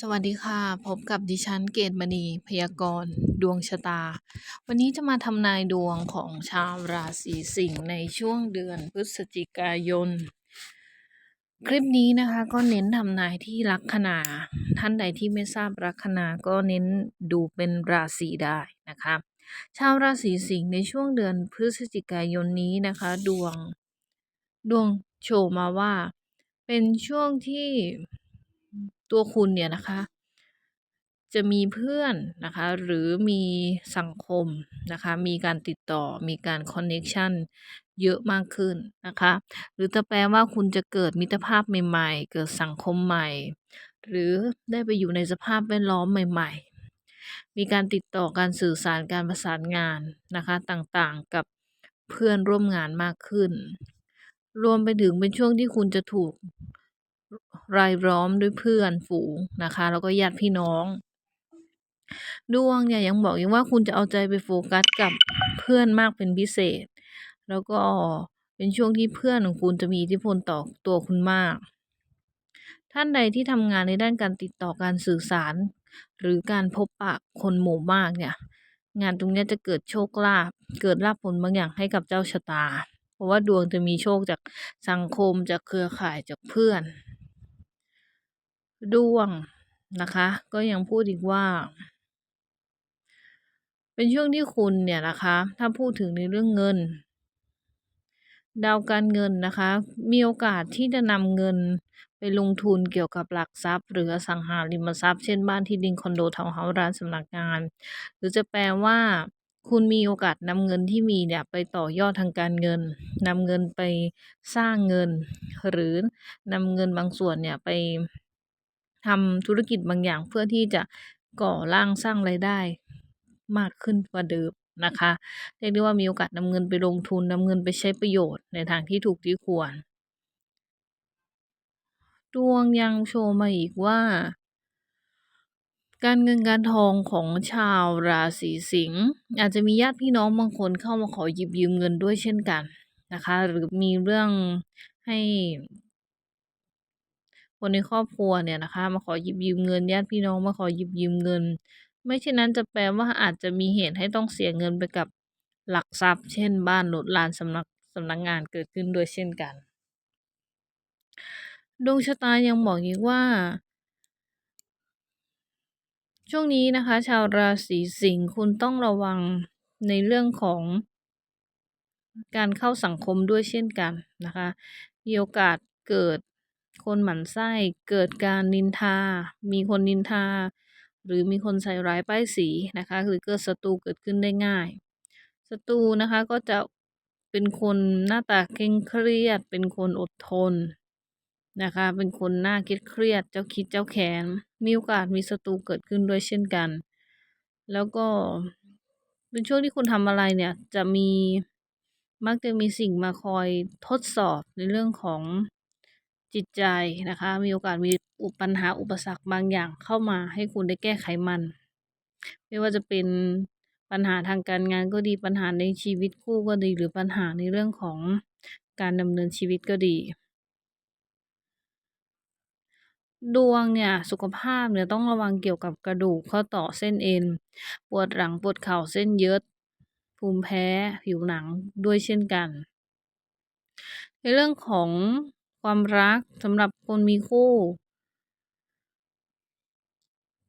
สวัสดีค่ะ พบกับดิฉันเกตมณีพยากรณ์ดวงชะตา วันนี้จะมาทำนายดวงของชาวราศีสิงห์ในช่วงเดือนพฤศจิกายน คลิปนี้นะคะก็เน้นทำนายที่ลัคนา ท่านใดที่ไม่ทราบลัคนาก็เน้นดูเป็นราศีได้นะคะ ชาวราศีสิงห์ในช่วงเดือนพฤศจิกายนนี้นะคะ ดวงดวงโชว์มาว่า เป็นช่วงที่ ตัวคุณเนี่ยนะคะ จะมีเพื่อนนะคะ หรือมีสังคมนะคะ มีการติดต่อ มีการคอนเน็ชันเยอะมากขึ้นนะคะ หรือจะแปลว่าคุณจะเกิดมิตรภาพใหม่ๆ เกิดสังคมใหม่ หรือได้ไปอยู่ในสภาพแวดล้อมใหม่ๆ มีการติดต่อการสื่อสารการประสานงานนะคะต่างๆกับเพื่อนร่วมงานมากขึ้น รวมไปถึงเป็นช่วงที่คุณจะถูก รายล้อมด้วยเพื่อนฝูงนะคะ แล้วก็ญาติพี่น้อง ดวงเนี่ยยังบอกอีกว่าคุณจะเอาใจไปโฟกัสกับเพื่อนมากเป็นพิเศษ แล้วก็เป็นช่วงที่เพื่อนของคุณจะมีอิทธิพลต่อตัวคุณมาก ท่านใดที่ทำงานในด้านการติดต่อการสื่อสาร หรือการพบปะคนหมู่มากเนี่ย งานตรงนี้จะเกิดโชคลาภเกิดลาภผลบางอย่างให้กับเจ้าชะตา เพราะว่าดวงจะมีโชคจากสังคมจากเครือข่ายจากเพื่อน ดวงนะคะ ก็ยังพูดอีกว่า เป็นช่วงที่คุณเนี่ยนะคะ ถ้าพูดถึงในเรื่องเงิน ดาวการเงินนะคะ มีโอกาสที่จะนำเงินไปลงทุนเกี่ยวกับหลักทรัพย์ หรืออสังหาริมทรัพย์ เช่นบ้านที่ดินคอนโดทาวน์เฮาส์ร้านสำนักงาน หรือจะแปลว่าคุณมีโอกาสนำเงินที่มีเนี่ยไปต่อยอดทางการเงินนำเงินไปสร้างเงิน หรือนำเงินบางส่วนเนี่ยไป ทำธุรกิจบางอย่างเพื่อที่จะก่อร่างสร้างรายได้มากขึ้นกว่าเดิมนะคะเรียกได้ว่ามีโอกาสนำเงินไปลงทุนนำเงินไปใช้ประโยชน์ในทางที่ถูกที่ควร ดวงยังโชว์มาอีกว่า การเงินการทองของชาวราศีสิงห์อาจจะมีญาติพี่น้องบางคนเข้ามาขอหยิบยืมเงินด้วยเช่นกันนะคะ หรือมีเรื่องให้ คนในครอบครัวเนี่ยนะคะ มาขอหยิบยืมเงิน ญาติพี่น้องมาขอหยิบยืมเงิน ไม่เช่นนั้นจะแปลว่าอาจจะมีเหตุให้ต้องเสียเงินไปกับหลักทรัพย์ เช่น บ้านรถลานสำนักสำนักงานเกิดขึ้นด้วยเช่นกัน ดวงชะตายังบอกอีกว่า ช่วงนี้นะคะ ชาวราศีสิงห์คุณต้องระวังในเรื่องของ การเข้าสังคมด้วยเช่นกันนะคะ มีโอกาสเกิด คนหมั่นไส้เกิดการนินทา มีคนนินทา หรือมีคนใส่ร้ายป้ายสีนะคะหรือเกิดศัตรูเกิดขึ้นได้ง่ายศัตรูนะคะก็จะเป็นคนหน้าตาเคร่งเครียด เป็นคนอดทนนะคะ เป็นคนหน้าเครียดเครียด เจ้าคิดเจ้าแค้นมีโอกาสมีศัตรูเกิดขึ้นด้วยเช่นกัน แล้วก็เป็นช่วงที่คุณทำอะไรเนี่ยจะมีมักจะมีสิ่งมาคอยทดสอบในเรื่องของ จิตใจนะคะ มีโอกาสมีอุปัญหาอุปสรรคบางอย่างเข้ามาให้คุณได้แก้ไขมัน ไม่ว่าจะเป็นปัญหาทางการงานก็ดีปัญหาในชีวิตคู่ก็ดี หรือปัญหาในเรื่องของการดำเนินชีวิตก็ดี ดวงเนี่ยสุขภาพเนี่ยต้องระวังเกี่ยวกับกระดูกข้อต่อเส้นเอ็น ปวดหลังปวดเข่าเส้นยึดภูมิแพ้ผิวหนังด้วยเช่นกัน ในเรื่องของ ความรักสำหรับคนมีคู่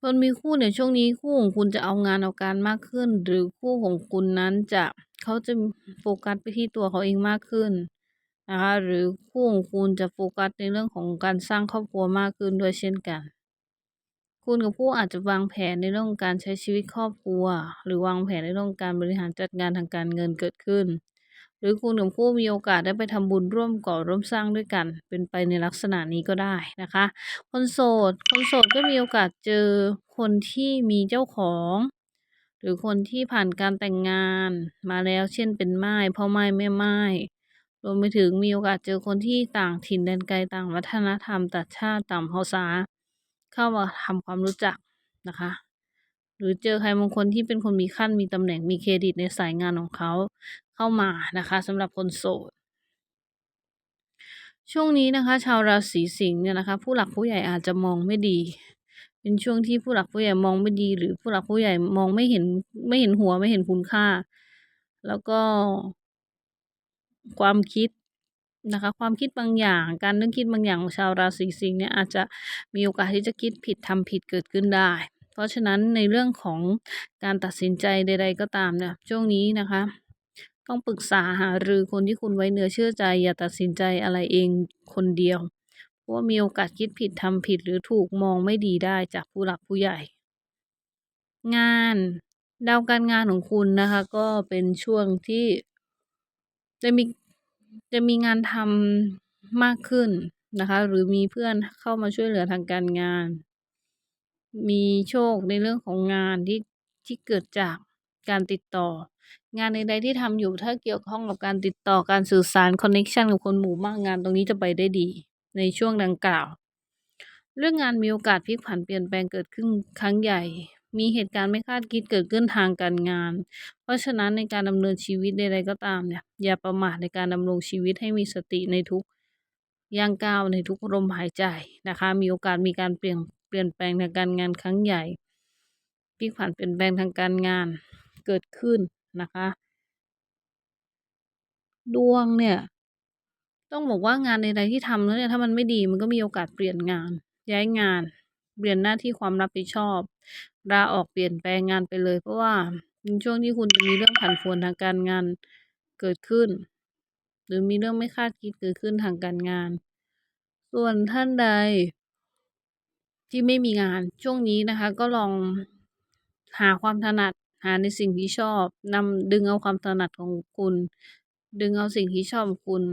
คนมีคู่เนี่ยช่วงนี้คู่ของคุณจะเอางานเอาการมากขึ้น หรือคู่ของคุณนั้นจะเขาจะโฟกัสไปที่ตัวเขาเองมากขึ้นนะคะหรือคู่ของคุณจะโฟกัสในเรื่องของการสร้างครอบครัวมากขึ้นด้วยเช่นกัน คุณกับคู่อาจจะวางแผนในเรื่องการใช้ชีวิตครอบครัว หรือวางแผนในเรื่องของการบริหารจัดการทางการเงินเกิดขึ้น หรือคุณกับคู่มีโอกาสได้ไปทำบุญร่วมก่อร่วมสร้างด้วยกัน เป็นไปในลักษณะนี้ก็ได้นะคะ คนโสด คนโสดก็มีโอกาสเจอคนที่มีเจ้าของ หรือคนที่ผ่านการแต่งงานมาแล้วเช่นเป็นม่ายพ่อม่แม่ไม่รวมไปถึงมีโอกาสเจอคนที่ต่างถิ่นแดนไกลต่างวัฒนธรรมต่างชาติต่างภาษา เข้ามาทำความรู้จักนะคะ หรือเจอใครบางคนที่เป็นคนมีขั้นมีตำแหน่งมีเครดิตในสายงานของเขา เข้ามานะคะสำหรับคนโสดช่วงนี้นะคะ ชาวราศีสิงห์เนี่ยนะคะ ผู้หลักผู้ใหญ่อาจจะมองไม่ดี เป็นช่วงที่ผู้หลักผู้ใหญ่มองไม่ดี หรือผู้หลักผู้ใหญ่มองไม่เห็นไม่เห็นหัวไม่เห็นคุณค่า แล้วก็ ความคิดนะคะ ความคิดบางอย่าง การนึกคิดบางอย่างของชาวราศีสิงห์เนี่ยอาจจะมีโอกาสที่จะคิดผิดทำผิดเกิดขึ้นได้ เพราะฉะนั้นในเรื่องของการตัดสินใจใด ๆ ก็ตามเนี่ยช่วงนี้นะคะ ต้องปรึกษาหารือคนที่คุณไว้เนื้อเชื่อใจ อย่าตัดสินใจอะไรเองคนเดียว เพราะว่ามีโอกาสคิดผิดทำผิดหรือถูกมองไม่ดีได้จากผู้หลักผู้ใหญ่ งานดาวการงานของคุณนะคะ ก็เป็นช่วงที่จะมีจะมีงานทำมากขึ้นนะคะ หรือมีเพื่อนเข้ามาช่วยเหลือทางการงาน มีโชคในเรื่องของงานที่ที่เกิดจากการติดต่อ งานใดๆที่ทำอยู่ถ้าเกี่ยวข้องกับการติดต่อการสื่อสารคอนเน็กชันกับคนหมู่มากงานตรงนี้จะไปได้ดี ในช่วงดังกล่าว เรื่องงานมีโอกาสพลิกผันเปลี่ยนแปลงเกิดขึ้นครั้งใหญ่ มีเหตุการณ์ไม่คาดคิดเกิดขึ้นทางการงาน เพราะฉะนั้นในการดำเนินชีวิตใดๆก็ตามเนี่ยอย่าประมาทในการดำรงชีวิตให้มีสติในทุกย่างก้าวในทุกลมหายใจนะคะ มีโอกาสมีการเปลี่ยนเปลี่ยนแปลงทางการงานครั้งใหญ่พลิกผันเปลี่ยนแปลงทางการงานเกิดขึ้น นะคะ ดวงเนี่ย ต้องบอกว่างานใดๆที่ทำแล้วเนี่ยถ้ามันไม่ดีมันก็มีโอกาสเปลี่ยนงาน ย้ายงาน เปลี่ยนหน้าที่ความรับผิดชอบลาออกเปลี่ยนแปลงงานไปเลย เพราะว่าเป็นช่วงที่คุณจะมีเรื่องผันผวนทางการงานเกิดขึ้น หรือมีเรื่องไม่คาดคิดเกิดขึ้นทางการงาน ส่วนท่านใด ที่ไม่มีงานช่วงนี้นะคะ ก็ลองหาความถนัด หาในสิ่งที่ชอบนำดึงเอาความถนัดของคุณ ดึงเอาสิ่งที่ชอบคุณ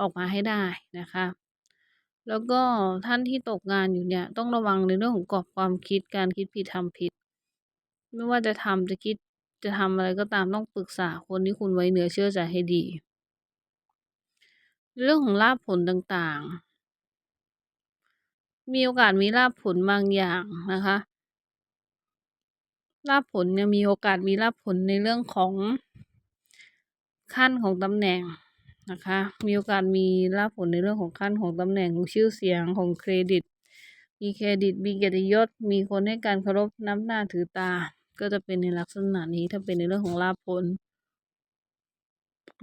ออกมาให้ได้นะคะ แล้วก็ท่านที่ตกงานอยู่เนี่ยต้องระวังในเรื่องของกรอบความคิดการคิดผิดทำผิด ไม่ว่าจะทำจะคิดจะทำอะไรก็ตามต้องปรึกษาคนที่คุณไว้เหนือเชื่อใจให้ดี เรื่องของลาภผลต่างๆ มีโอกาสมีลาภผลบางอย่างนะคะ ลาภผลเนี่ยมีโอกาสมีลาภผลในเรื่องของขั้นของตำแหน่งนะคะ มีโอกาสมีลาภผลในเรื่องของขั้นของตำแหน่งของชื่อเสียงของเครดิต มีเครดิตมีเกียรติยศ มีคนให้การเคารพนับหน้าถือตา ก็จะเป็นในลักษณะนี้ถ้าเป็นในเรื่องของลาภผล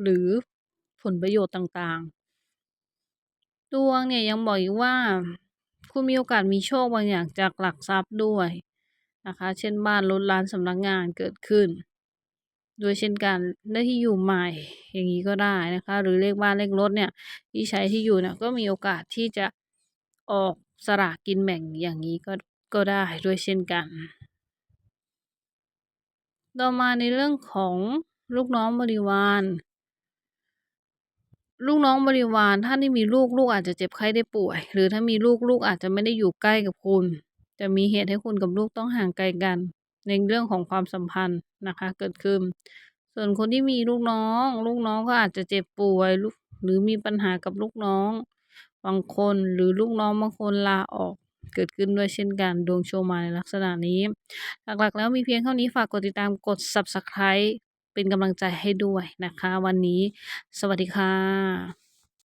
หรือผลประโยชน์ต่างๆ ดวงเนี่ยยังบอกอีกว่า คุณมีโอกาสมีโชคบางอย่างจากหลักทรัพย์ด้วย นะคะ เช่นบ้านรถร้านสำนักงานเกิดขึ้น โดยเช่นกันได้ที่อยู่ใหม่อย่างงี้ก็ได้นะคะ หรือเลขบ้านเลขรถเนี่ยที่ใช้ที่อยู่เนี่ยก็มีโอกาสที่จะออกสลากกินแบ่งอย่างงี้ก็ก็ได้ด้วยเช่นกัน ต่อมาในเรื่องของลูกน้องบริวารลูกน้องบริวารท่าที่มีลูกลูกอาจจะเจ็บไข้ได้ป่วย หรือถ้ามีลูกลูกอาจจะไม่ได้อยู่ใกล้กับคุณ จะมีเหตุให้คุณกับลูกต้องห่างไกลกัน ในเรื่องของความสัมพันธ์นะคะ เกิดขึ้น ส่วนคนที่มีลูกน้อง ลูกน้องก็อาจจะเจ็บป่วยลุหรือมีปัญหากับลูกน้องบางคนหรือลูกน้องบางคนลาออกเกิดขึ้นด้วยเช่นกันดวงโชว์มาในลักษณะนี้ หลักๆ แล้วมีเพียงเท่านี้ฝากกดติดตามกด Subscribe เป็นกำลังใจให้ด้วยนะคะ วันนี้ สวัสดีค่ะ